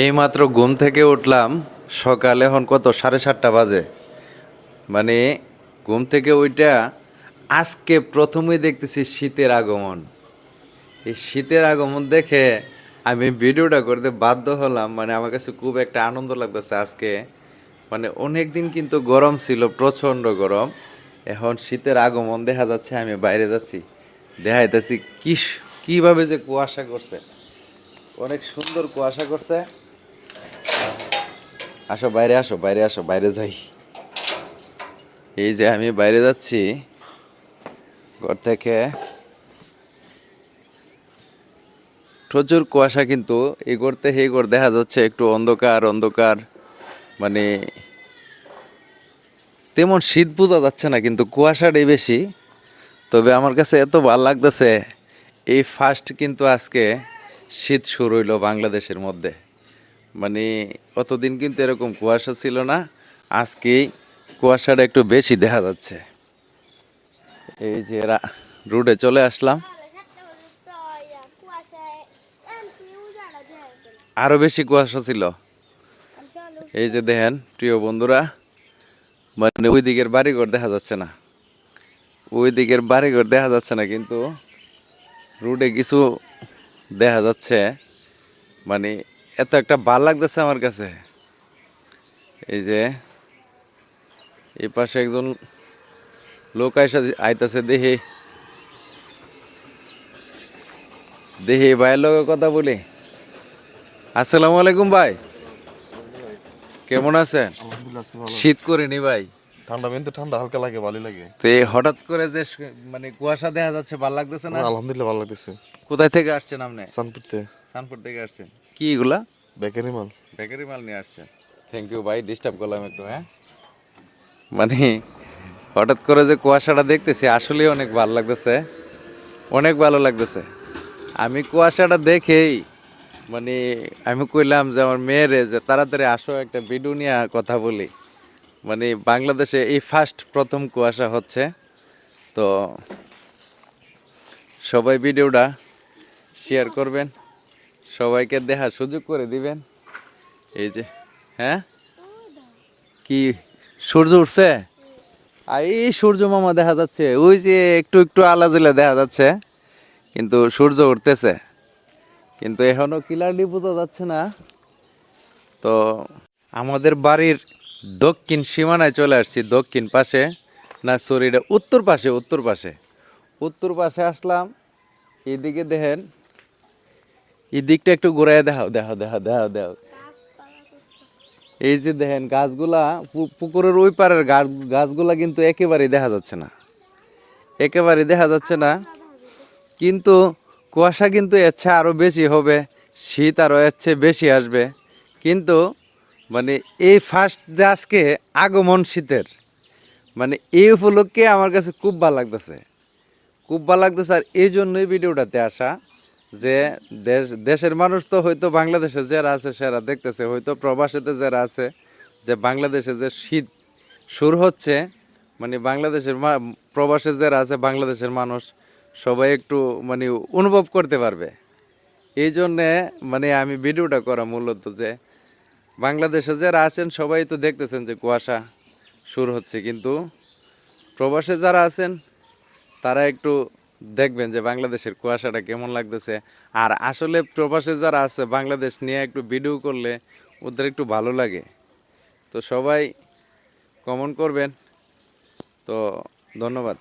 এইমাত্র ঘুম থেকে উঠলাম, সকাল এখন কত? সাড়ে সাতটা বাজে। মানে ঘুম থেকে ওইটা আজকে প্রথমেই দেখতেছি শীতের আগমন। এই শীতের আগমন দেখে আমি ভিডিওটা করতে বাধ্য হলাম মানে আমার কাছে খুব একটা আনন্দ লাগতেছে আজকে। মানে অনেক দিন কিন্তু গরম ছিল, প্রচণ্ড গরম। এখন শীতের আগমন দেখা যাচ্ছে, আমি বাইরে যাচ্ছি। দেখাইতেছি কি কীভাবে যে কুয়াশা করছে। অনেক সুন্দর কুয়াশা করছে। আসো, বাইরে আসো বাইরে আসো, বাইরে যাই। এই যে আমি বাইরে যাচ্ছি, ঘর থেকে। প্রচুর কুয়াশা কিন্তু, এই করতে হে করে দেখা যাচ্ছে একটু অন্ধকার অন্ধকার মানে তেমন শীত বোঝা যাচ্ছে না, কিন্তু কুয়াশাটাই বেশি। তবে আমার কাছে এত ভালো লাগতেছে, এই ফার্স্ট কিন্তু আজকে শীত শুরু হইল বাংলাদেশের মধ্যে। মানে অতদিন কিন্তু এরকম কুয়াশা ছিল না, আজকেই কুয়াশাটা একটু বেশি দেখা যাচ্ছে। এই যে রা- রোডে চলে আসলাম। আরও বেশি কুয়াশা ছিল। এই যে দেখেন, প্রিয় বন্ধুরা মানে ওই দিকের বাড়িঘর দেখা যাচ্ছে না। ওই দিকের বাড়িঘর দেখা যাচ্ছে না, কিন্তু রোডে কিছু দেখা যাচ্ছে। মানে এত একটা ভালো লাগতেছে আমার কাছে। এই যে এই পাশে একজন লোক আইসা আইতাছে দেখি দেখি ভাইয়ের লোকের কথা বলি। আসসালামু আলাইকুম ভাই। কেমন আছেন? ভালো। শীত করিনি ভাই। ঠান্ডা কিন্তু ঠান্ডা হালকা লাগে ভালোই লাগে। তো হঠাৎ করে যে মানে কুয়াশা দেখা যাচ্ছে ভালো লাগতেছে না? আলহামদুলিল্লাহ ভালো লাগতেছে। কোথায় থেকে আসছেন আপনি? সানপুরতে সানপুর থেকে আসছেন। কি এগুলা? বেকারি মাল। বেকারি মাল নিয়ে আসছেন। থ্যাংক ইউ ভাই ডিস্টার্ব করলাম একটু হ্যাঁ? মানে হঠাৎ করে যে কুয়াশাটা দেখতেছি আসলেই অনেক ভালো লাগতেছে। অনেক ভালো লাগতেছে। আমি কুয়াশাটা দেখেই মানে আমি কইলাম যে আমার মেয়েরে যে তাড়াতাড়ি আসো একটা ভিডিও নিয়ে কথা বলি। মানে বাংলাদেশে এই ফার্স্ট প্রথম কুয়াশা হচ্ছে। তো সবাই ভিডিওটা শেয়ার করবেন। সবাইকে দেখার সুযোগ করে দিবেন। এই যে হ্যাঁ? কি, সূর্য উঠছে? এই সূর্য মামা দেখা যাচ্ছে। ওই যে একটু একটু আলাজিলা দেখা যাচ্ছে, কিন্তু সূর্য উঠতেছে। কিন্তু এখনও ক্লিয়ারলি বোঝা যাচ্ছে না। তো আমাদের বাড়ির দক্ষিণ সীমানায় চলে আসছি, দক্ষিণ পাশে। না সরি উত্তর পাশে উত্তর পাশে। উত্তর পাশে আসলাম। এদিকে দেখেন এই দিকটা একটু ঘুরাই দেখাও দেখাও দেখাও দেখাও দেখাও। এই যে দেখেন, গাছগুলা পুকুরের ওই পারের গাছগুলা কিন্তু একেবারেই দেখা যাচ্ছে না। একেবারেই দেখা যাচ্ছে না। কিন্তু কুয়াশা কিন্তু এর আরও বেশি হবে, শীত আরও এর বেশি আসবে। কিন্তু মানে এই ফার্স্ট যে আজকে আগমন শীতের মানে এই উপলক্ষে আমার কাছে খুব ভালো লাগতেছে। খুব ভালো লাগতেছে আর এই জন্যই ভিডিওটাতে আসা। যে দেশ, দেশের মানুষ তো হয়তো বাংলাদেশে যারা আছে, সেরা দেখতেছে। হয়তো প্রবাসীতে যারা আছে, যে বাংলাদেশে যে শীত শুরু হচ্ছে মানে বাংলাদেশের প্রবাসে যারা আছে, বাংলাদেশের মানুষ সবাই একটু মানে অনুভব করতে পারবে। এই জন্যে মানে আমি ভিডিওটা করা মূলত যে, বাংলাদেশে যারা আছেন, সবাই তো দেখতেছেন যে কুয়াশা শুরু হচ্ছে। কিন্তু প্রবাসে যারা আছেন, তারা একটু দেখবেন যে বাংলাদেশের কুয়াশাটা কেমন লাগতেছে। আর আসলে প্রবাসে যারা আছে বাংলাদেশ নিয়ে একটু ভিডিও করলে ওদের একটু ভালো লাগে। তো সবাই কমন করবেন। তো ধন্যবাদ।